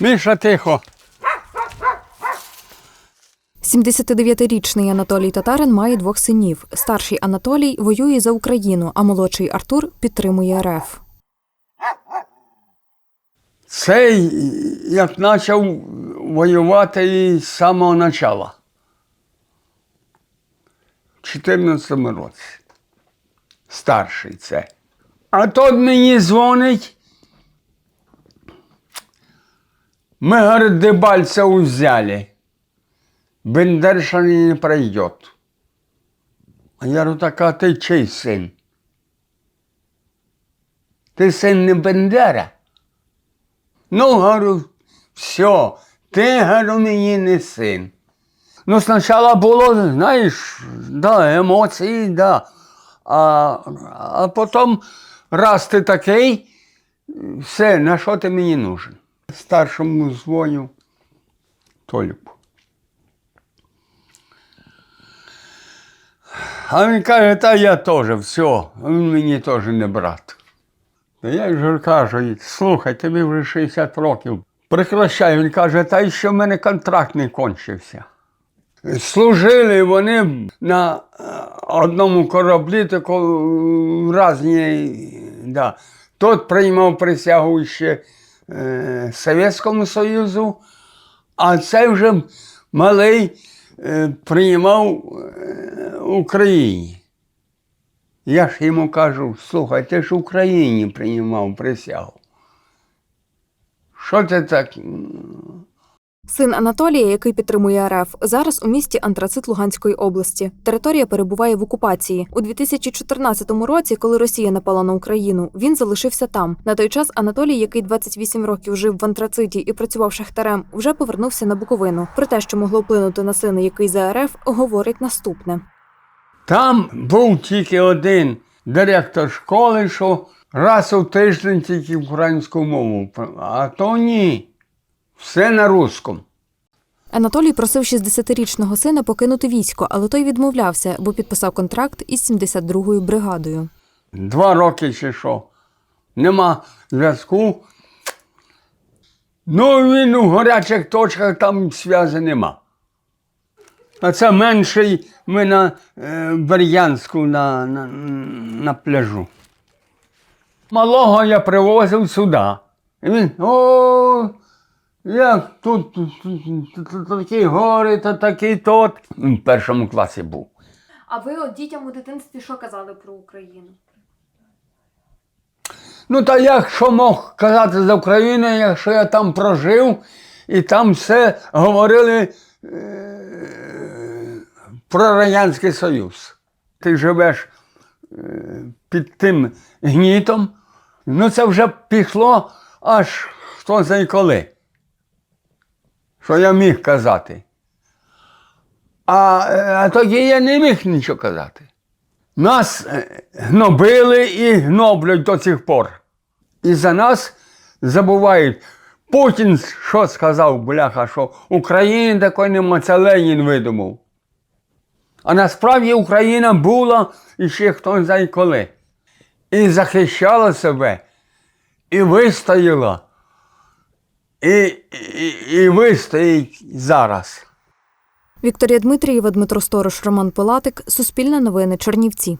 Міша, тихо. 79-річний Анатолій Татарин має двох синів. Старший Анатолій воює за Україну, а молодший Артур підтримує РФ. Цей як почав воювати із самого початку. В 14 році. Старший це. А тот мені дзвонить. Ми, говорит, Дебальцев взяли. Бендерша не пройдет. А я говорю, так а ти чий син? Ти син не Бендера? Ну, говорю, все, ти, говорю, мені не син. Ну, спочатку було, знаєш, да, емоції, да. А, а потім, раз ти такий, все, на що ти мені нужен? Старшому дзвоню Толіку. А він каже, та я теж, все, він мені теж не брат. Та я ж кажу, слухай, тобі вже 60 років. Прекращай, він каже, та ще в мене контракт не кончився. Служили вони на е, одному кораблі, тако різні, да. Тот приймав присягу ще е, Совєтському Союзу, а цей вже малий е, приймав е, Україні. Я ж йому кажу, слухай, ти ж Україні приймав присягу. Що ти так? Син Анатолія, який підтримує РФ, зараз у місті Антрацит Луганської області. Територія перебуває в окупації. У 2014 році, коли Росія напала на Україну, він залишився там. На той час Анатолій, який 28 років жив в Антрациті і працював шахтарем, вже повернувся на Буковину. Про те, що могло вплинути на сина, який за РФ, говорить наступне. Там був тільки один директор школи, що раз у тиждень тільки українську мову. А то ні. Все на русском. Анатолій просив 60-річного сина покинути військо, але той відмовлявся, бо підписав контракт із 72-ю бригадою. Два роки чи що. Нема зв'язку. Ну, він у гарячих точках там зв'язку нема. А це менший ми на е, Бердянську на, на, на пляжу. Малого я привозив сюди. І він, о, як тут, тут, тут, тут такі гори, та такий тот. В першому класі був. А ви от дітям у дитинстві що казали про Україну? Ну, та як що мог казати за Україну, якщо я там прожив і там все говорили е- про Радянський Союз. Ти живеш е- під тим гнітом, ну це вже пішло аж хто знає коли. Що я міг казати. А, е, а тоді я не міг нічого казати. Нас е, гнобили і гноблять до цих пор. І за нас забувають. Путін що сказав, бляха, що України такої нема, це Ленін видумав. А насправді Україна була і ще хто знає коли. І захищала себе, і вистояла, і, і, і вистоїть зараз. Вікторія Дмитрієва, Дмитро Сторож, Роман Пилатик, Суспільне новини, Чернівці.